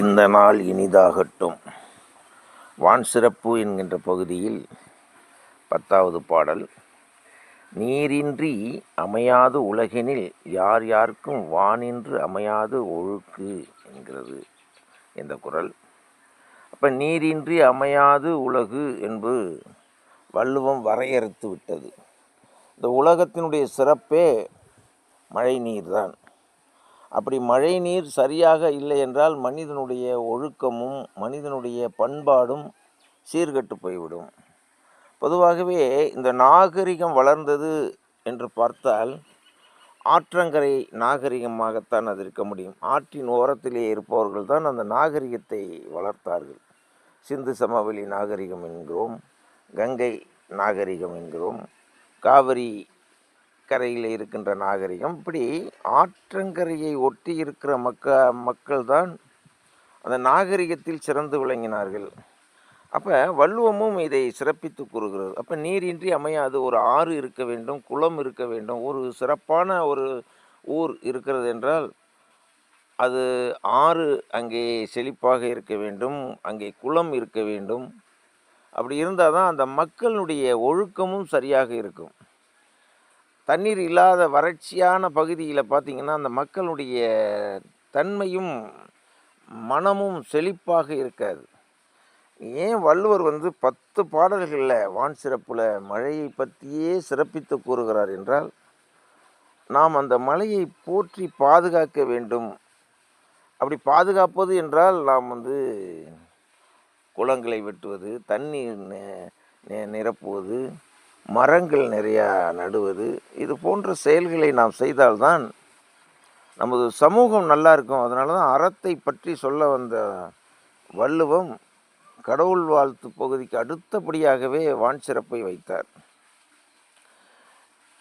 இந்த நாள் இனிதாகட்டும். வான் சிறப்பு என்கின்ற பகுதியில் பத்தாவது பாடல். நீரின்றி அமையாது உலகினில் யார் யாருக்கும் வானின்று அமையாது ஒழுக்கு என்கிறது இந்த குரல். அப்போ நீரின்றி அமையாது உலகு என்பது வள்ளுவம் வரையறுத்து விட்டது. இந்த உலகத்தினுடைய சிறப்பே மழை நீர் தான் அப்படி மழை நீர் சரியாக இல்லை என்றால் மனிதனுடைய ஒழுக்கமும் மனிதனுடைய பண்பாடும் சீர்கட்டு போய்விடும். பொதுவாகவே இந்த நாகரிகம் வளர்ந்தது என்று பார்த்தால் ஆற்றங்கரை நாகரிகமாகத்தான் அது இருக்க முடியும். ஆற்றின் ஓரத்திலே இருப்பவர்கள் தான் அந்த நாகரிகத்தை வளர்த்தார்கள். சிந்து சமவெளி நாகரிகம் என்கிறோம் கங்கை நாகரிகம் என்கிறோம் காவிரி கரையில் இருக்கின்ற நாகரிகம் இப்படி ஆற்றங்கரையை ஒட்டி இருக்கிற மக்க மக்கள் தான் அந்த நாகரிகத்தில் சிறந்து விளங்கினார்கள். அப்போ வள்ளுவமும் இதை சிறப்பித்து கூறுகிறது அப்போ நீரின்றி அமையாது ஒரு ஆறு இருக்க வேண்டும் குளம் இருக்க வேண்டும் ஒரு சிறப்பான ஒரு ஊர் இருக்கிறது என்றால் அது ஆறு அங்கே செழிப்பாக இருக்க வேண்டும் அங்கே குளம் இருக்க வேண்டும். அப்படி இருந்தால் தான் அந்த மக்களுடைய ஒழுக்கமும் சரியாக இருக்கும். தண்ணீர் இல்லாத வறட்சியான பகுதியில் பார்த்திங்கன்னா அந்த மக்களுடைய தன்மையும் மனமும் செழிப்பாக இருக்காது. ஏன் வள்ளுவர் வந்து பத்து பாடல்களில் வான் சிறப்பில் மழையை பற்றியே சிறப்பித்து கூறுகிறார் என்றால் நாம் அந்த மலையை போற்றி பாதுகாக்க வேண்டும். அப்படி பாதுகாப்பது என்றால் நாம் வந்து குளங்களை வெட்டுவது தண்ணீர் நிரப்புவது மரங்கள் நிறையா நடுவது இது போன்ற செயல்களை நாம் செய்தால்தான் நமது சமூகம் நல்லா இருக்கும். அதனால தான் அறத்தை பற்றி சொல்ல வந்த வள்ளுவம் கடவுள் வாழ்த்து பகுதிக்கு அடுத்தபடியாகவே வான் சிறப்பை வைத்தார்.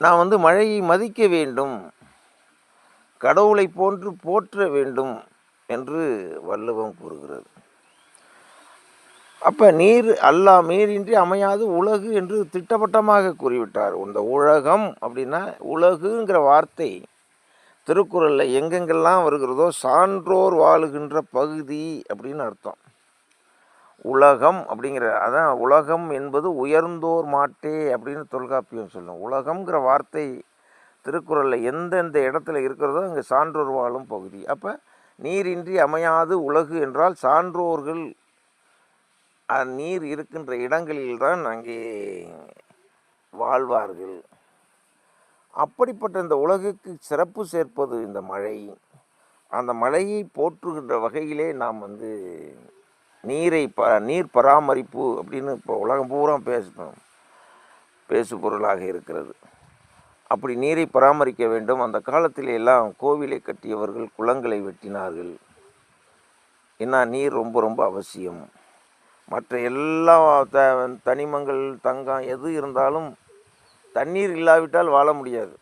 நான் வந்து மழையை மதிக்க வேண்டும் கடவுளை போன்று போற்ற வேண்டும் என்று வள்ளுவம் கூறுகிறது. அப்போ நீர் அல்லா நீரின்றி அமையாது உலகு என்று திட்டவட்டமாக கூறிவிட்டார். இந்த உலகம் அப்படின்னா உலகுங்கிற வார்த்தை திருக்குறளில் எங்கெங்கெல்லாம் வருகிறதோ சான்றோர் வாழுகின்ற பகுதி அப்படின்னு அர்த்தம். உலகம் அப்படிங்கிற அதான் உலகம் என்பது உயர்ந்தோர் மாட்டே அப்படின்னு தொல்காப்பியம் சொல்லும். உலகம்ங்கிற வார்த்தை திருக்குறளில் எந்தெந்த இடத்துல இருக்கிறதோ அங்கே சான்றோர் வாழும் பகுதி. அப்போ நீரின்றி அமையாது உலகு என்றால் சான்றோர்கள் நீர் இருக்கின்ற இடங்களில்தான் அங்கே வாழ்வார்கள். அப்படிப்பட்ட இந்த உலகுக்கு சிறப்பு சேர்ப்பது இந்த மழை. அந்த மழையை போற்றுகின்ற வகையிலே நாம் வந்து நீரை ப நீர் பராமரிப்பு அப்படின்னு இப்போ உலகம் பூரா பேசணும் பேசு பொருளாக இருக்கிறது. அப்படி நீரை பராமரிக்க வேண்டும். அந்த காலத்தில் எல்லாம் கோவிலை கட்டியவர்கள் குளங்களை வெட்டினார்கள். ஏன்னா நீர் ரொம்ப ரொம்ப அவசியம். மற்ற எல்லா த தனிமங்கள் தங்கம் எது இருந்தாலும் தண்ணீர் இல்லாவிட்டால் வாழ முடியாது.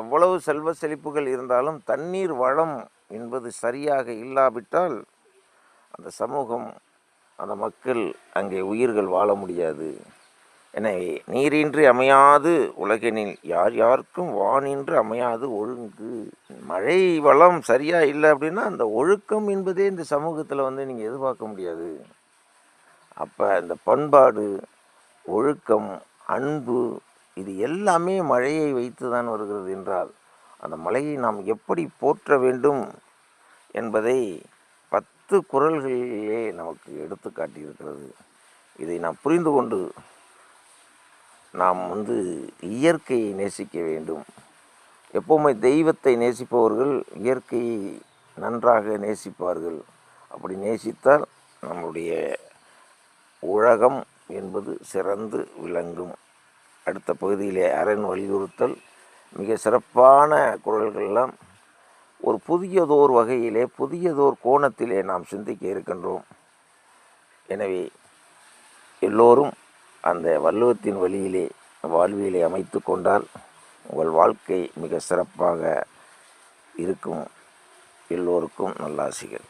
எவ்வளவு செல்வ செழிப்புகள் இருந்தாலும் தண்ணீர் வளம் என்பது சரியாக இல்லாவிட்டால் அந்த சமூகம் அந்த மக்கள் அங்கே உயிர்கள் வாழ முடியாது. எனவே நீரின்றி அமையாது உலகினில் யார் யாருக்கும் வானின்று அமையாது ஒழுங்கு. மழை வளம் சரியாக இல்லை அப்படின்னா அந்த ஒழுக்கம் என்பதே இந்த சமூகத்தில் வந்து நீங்கள் எதிர்பார்க்க முடியாது. அப்போ இந்த பண்பாடு ஒழுக்கம் அன்பு இது எல்லாமே மழையை வைத்து தான் வருகிறது என்றால் அந்த மலையை நாம் எப்படி போற்ற வேண்டும் என்பதை பத்து குரல்களிலே நமக்கு எடுத்து காட்டியிருக்கிறது. இதை நாம் புரிந்து கொண்டு நாம் வந்து இயற்கையை நேசிக்க வேண்டும். எப்போவுமே தெய்வத்தை நேசிப்பவர்கள் இயற்கையை நன்றாக நேசிப்பார்கள். அப்படி நேசித்தால் நம்முடைய உலகம் என்பது சிறந்து விளங்கும். அடுத்த பகுதியிலே அரண் வலியுறுத்தல். மிக சிறப்பான குரல்கள்லாம் ஒரு புதியதோர் வகையிலே புதியதோர் கோணத்திலே நாம் சிந்திக்க இருக்கின்றோம். எனவே எல்லோரும் அந்த வள்ளுவத்தின் வழியிலே வாழ்வியலை அமைத்து கொண்டால் உங்கள் வாழ்க்கை மிக சிறப்பாக இருக்கும். எல்லோருக்கும் நல்லாசிகள்.